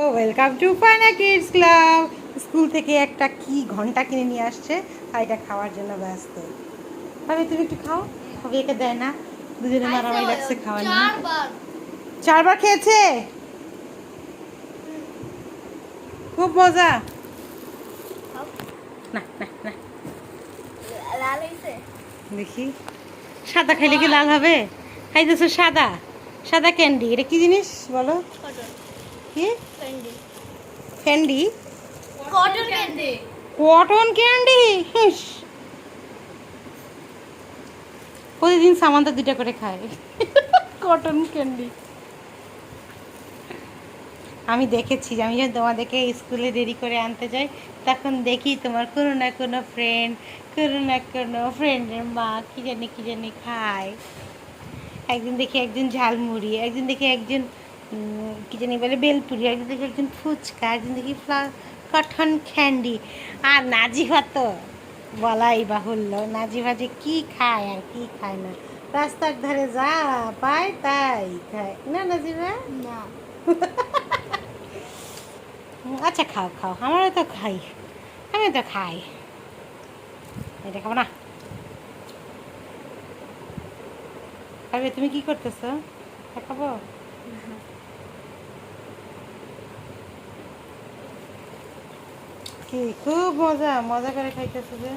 O welcome to ফানা kids club school থেকে একটা কি ঘণ্টা কিনে নিয়ে আসছে আর এটা খাওয়ার জন্য ব্যস্ত। ভাবে তুমি একটু খাও। ভাবে একে দেয় না। দুজনে মারামারি লাগছে খাওয়া নিয়ে চারবার। খেয়েছে? খুব মজা। না না না। দেখি। সাদা খাইলে কি লাল হবে? খাইতেছো সাদা? সাদা ক্যান্ডি। এটা কি জিনিস বলো? কি? Candy cotton candy cotton candy প্রতিদিন সামান্তা দুটা করে খায়। কটন ক্যান্ডি আমি দেখেছি আমি যখন তোমাদেরকে স্কুলে দেরি করে আনতে যাই তখন দেখি তোমার কোনো না কোনো ফ্রেন্ড কোনো না কোনো ফ্রেন্ডের মা কী জানি কী জানি খায়। একদিন দেখি একজন ঝালমুড়ি একদিন দেখি একজন কি জানি বলে বেলপুরি একদিন দেখি একজন ফুচকা একদিন দেখি কঠন ক্যান্ডি আর নাজিভা তো বলাই বাহুল্য নাজিভা যে কী খায় আর কি খায় না। রাস্তার ধারে যা পায় তাই খায়। না নাজিভা না। আচ্ছা খাও খাও। আমারও তো খাই। আমি তো খাই। এটা খাব না। খাবে তুমি কি করতেছো? খাব কি খুব মজা মজা করে খাইতেছে যে।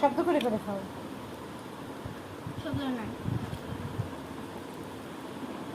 শব্দ করে করে খাও। শব্দ না।